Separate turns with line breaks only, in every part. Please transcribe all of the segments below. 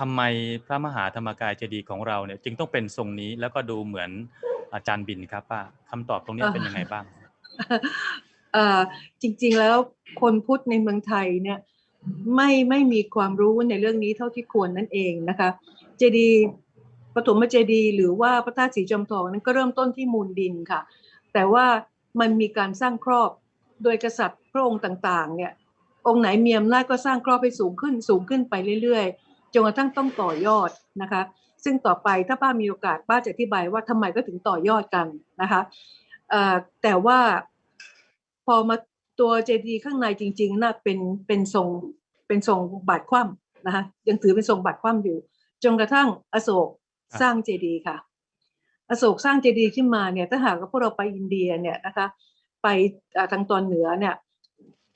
ทำไมพระมหาธรรมกายเจดีย์ของเราเนี่ย จึงต้องเป็นทรงนี้แล้วก็ดูเหมือนอาจารย์บินครับป้าคำตอบตรงนี้เป็นยังไงบ้าง
เอ่อจริง ๆแล้วคนพุทธในเมืองไทยเนี่ยไม่ไม่มีความรู้ในเรื่องนี้เท่าที่ควรนั่นเองนะคะ เจดีย์ปฐมเจดีย์หรือว่าพระธาตุสีจอมทองนั้นก็เริ่มต้นที่มูลดินค่ะ แต่ว่ามันมีการสร้างครอบโดยกษัตริย์พระองค์ต่างๆ เนี่ย องค์ไหนมีอำนาจก็สร้างครอบไปสูงขึ้นสูงขึ้นไปเรื่อยๆ จนกระทั่งต้องต่อยอดนะคะ ซึ่งต่อไปถ้าป้ามีโอกาสป้าจะอธิบายว่าทำไมก็ถึงต่อยอดกันนะคะเอ่อแต่ว่าพอมาตัวเจดีย์ข้างในจริงๆน่าเป็นเป็นทรงเป็นทรงบาดคว่ำนะคะยังถือเป็นทรงบาดคว่ำอยู่จนกระทั่งอโศก
ครับ
สร้างเจดีย์ค่ะ อโศกสร้างเจดีย์ขึ้นมาเนี่ยถ้าหากว่าพวกเราไปอินเดียเนี่ยนะคะ ไปอ่าทางตอนเหนือเนี่ยเ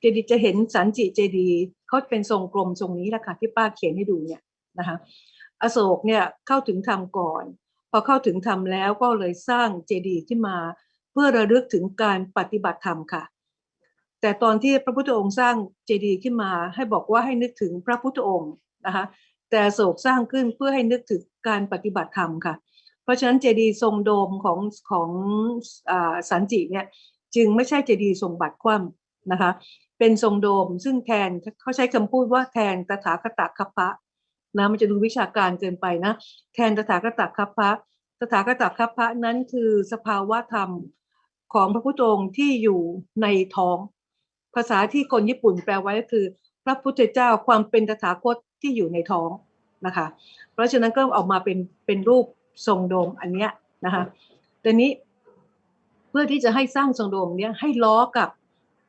จดีจะเห็นสันจิเจดีย์เขาเป็นทรงกลมทรงนี้แหละค่ะที่ป้าเขียนให้ดูเนี่ยนะคะอโศกเนี่ยเข้าถึงธรรมก่อน พอเข้าถึงธรรมแล้วก็เลยสร้างเจดีย์ขึ้นมา เพื่อระลึกถึงการปฏิบัติธรรมค่ะ แต่ตอนที่พระพุทธองค์สร้างเจดีย์ขึ้นมา ให้บอกว่าให้นึกถึงพระพุทธองค์นะคะแต่อโศกสร้างขึ้นเพื่อให้นึกถึงการปฏิบัติธรรมค่ะ เพราะฉะนั้นเจดีย์ทรงโดมของของอสันจิเนี่ยจึงไม่ใช่เจดีย์ทรงบัตรคว่ำนะคะ เป็นทรงโดม ซึ่งแทนเขาใช้คำพูดว่าแทนตถาคตคัพพะนะมันจะดูวิชาการเกินไปนะ แทนตถาคตคัพพะตถาคตคัพพะนั้นคือสภาวะธรรมของพระพุทธองค์ที่อยู่ในท้อง ภาษาที่คนญี่ปุ่นแปลไว้ก็คือ พระพุทธเจ้าความเป็นตถาคตที่อยู่ในท้องนะคะ เพราะฉะนั้นก็ออกมาเป็นเป็นรูปทรงโดมอันเนี้ยนะคะแต่นี้เพื่อที่จะให้สร้างทรงโดมเนี้ยให้ล้อกับ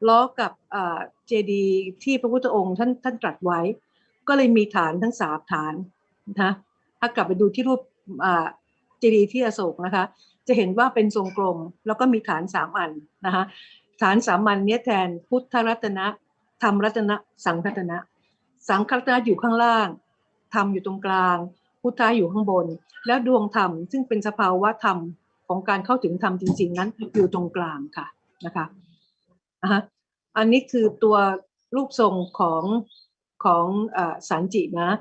ล้อกับเจดีที่พระพุทธองค์ท่านท่านตรัสไว้ ก็เลยมีฐานทั้งสามฐานนะคะถ้ากลับไปดูที่รูปเจดีที่อโศกนะคะ จะเห็นว่าเป็นทรงกลมแล้วก็มีฐานสามอันนะคะฐานสามัญเนี้แทนพุทธรัตนะธรรมรัตนะสังรัตนะสังรัตนะอยู่ข้างล่างธรรมอยู่ตรงกลาง พุทธะอยู่ข้างบน แล้วดวงธรรมซึ่งเป็นสภาวะธรรมของการเข้าถึงธรรมจริง ๆ นั้นอยู่ตรงกลางค่ะนะคะ อะฮะอันนี้คือตัวรูปทรงของของเออสันจินะ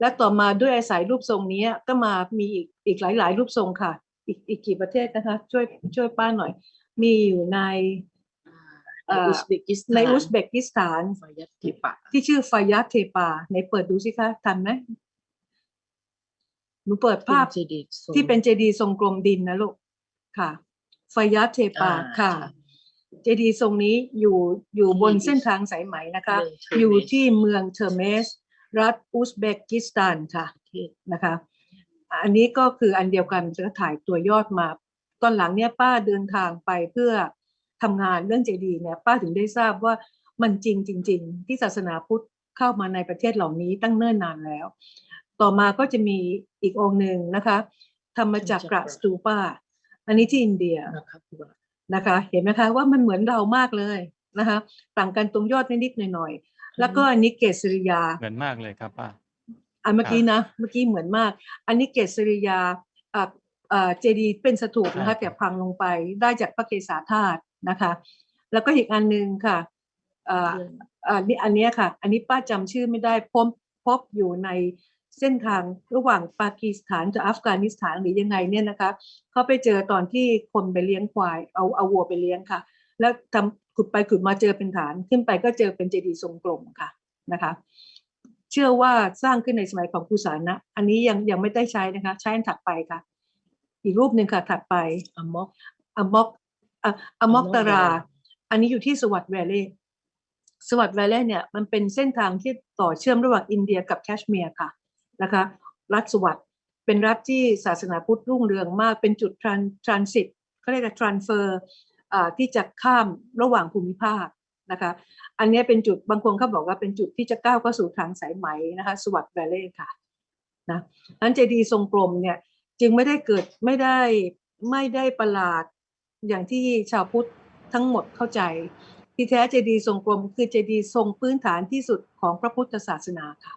และต่อมาด้วยอาศัยรูปทรงนี้ก็มามีอีกอีกหลาย ๆ รูปทรงค่ะ อีกอีกกี่ประเทศนะคะ ช่วยช่วยป้าหน่อย มีอยู่ใน
ในอุซเบกิสถาน
ในอุซเบกิสถาน
ฟายัตติปะ
ที่ชื่อฟายาเทปาไหนเปิดดูสิคะทันไหมหนูเปิดภาพ
เป็นเจดีย์ทรง
ที่เป็นเจดีย์ทรงกลมดินนะลูกค่ะฟายาเทปา
อ่า
ค่ะ
ค่ะ
เจดีย์ทรงนี้อยู่อยู่บน
ที่
เส้นทางสายไหมนะคะ
เมืองเทอร์เมส
อยู่ที่เมืองเทอร์เมส รัฐอุซเบกิสถานค่ะ
ประเทศ
นะคะ อันนี้ก็คืออันเดียวกันจะถ่ายตัวยอดมา ตอนหลังเนี่ยป้าเดินทางไปเพื่อทำงานเรื่องเจดีย์เนี่ยป้าถึงได้ทราบว่ามันจริงจริง ๆ ที่ศาสนาพุทธเข้ามาในประเทศเหล่านี้ตั้งเนิ่นนานแล้ว ต่อมาก็จะมีอีกองค์หนึ่งนะคะธรรมจักรสตูปาอันนี้ที่อินเดีย
นะครับว่า
นะคะ เห็นไหมคะว่ามันเหมือนเรามากเลยนะคะ ต่างกันตรงยอดนิดๆหน่อยๆแล้วก็อันนี้เกศริยา
เหมือนมากเลยครับป้า
อันเมื่อกี้นะเมื่อกี้เหมือนมาก อันนี้เกศริยาอ่าอ่าเจดีย์เป็นสถูปนะ
ใช่ครั
คะ
บ
แต่พังลงไปได้จากพระเกศาธาตุนะคะ แล้วก็อีกอันหนึ่งค่ะอ่า
เรื่อง
อ่านี่อันเนี้ยค่ะ อันนี้ป้าจำชื่อไม่ได้พบพบอยู่ใน เส้นทางระหว่างปากีสถานกับอัฟกานิสถานหรือยังไงเนี่ยนะคะเขาไปเจอตอนที่คนไปเลี้ยงควายเอาเอาวัวไปเลี้ยงค่ะ แล้วทำขุดไปขุดมาเจอเป็นฐาน ขึ้นไปก็เจอเป็นเจดีย์ทรงกลมค่ะนะคะ เชื่อว่าสร้างขึ้นในสมัยของกุสานะ อันนี้ยังยังไม่ได้ใช้นะคะ ใช้อันถัดไปค่ะ อีกรูปหนึ่งค่ะถัดไป
อมอก
อมอกอะอมอกตารา อันนี้อยู่ที่สวัสด์แวลเลย์สวัสด์แวลเลย์เนี่ยมันเป็นเส้นทางที่ต่อเชื่อมระหว่างอินเดียกับแคชเมียร์ค่ะ นะคะ รัฐสวัสด์เป็นรัฐที่ศาสนาพุทธรุ่งเรืองมาก เป็นจุดทรานทรานสิตเขาเรียกว่าทรานเฟอร์ที่จะข้ามระหว่างภูมิภาคนะคะ อันนี้เป็นจุดบางคนเขาบอกว่าเป็นจุดที่จะก้าวเข้าสู่ทางสายไหมนะคะสวัสด์แวลเลย์ค่ะนะนั้นเจดีย์ทรงกลมเนี่ยจึงไม่ได้เกิดไม่ได้ไม่ได้ประหลาดอย่างที่ชาวพุทธทั้งหมดเข้าใจ ที่แท้เจดีย์ทรงกลมคือเจดีย์ทรงพื้นฐานที่สุดของพระพุทธศาสนาค่ะ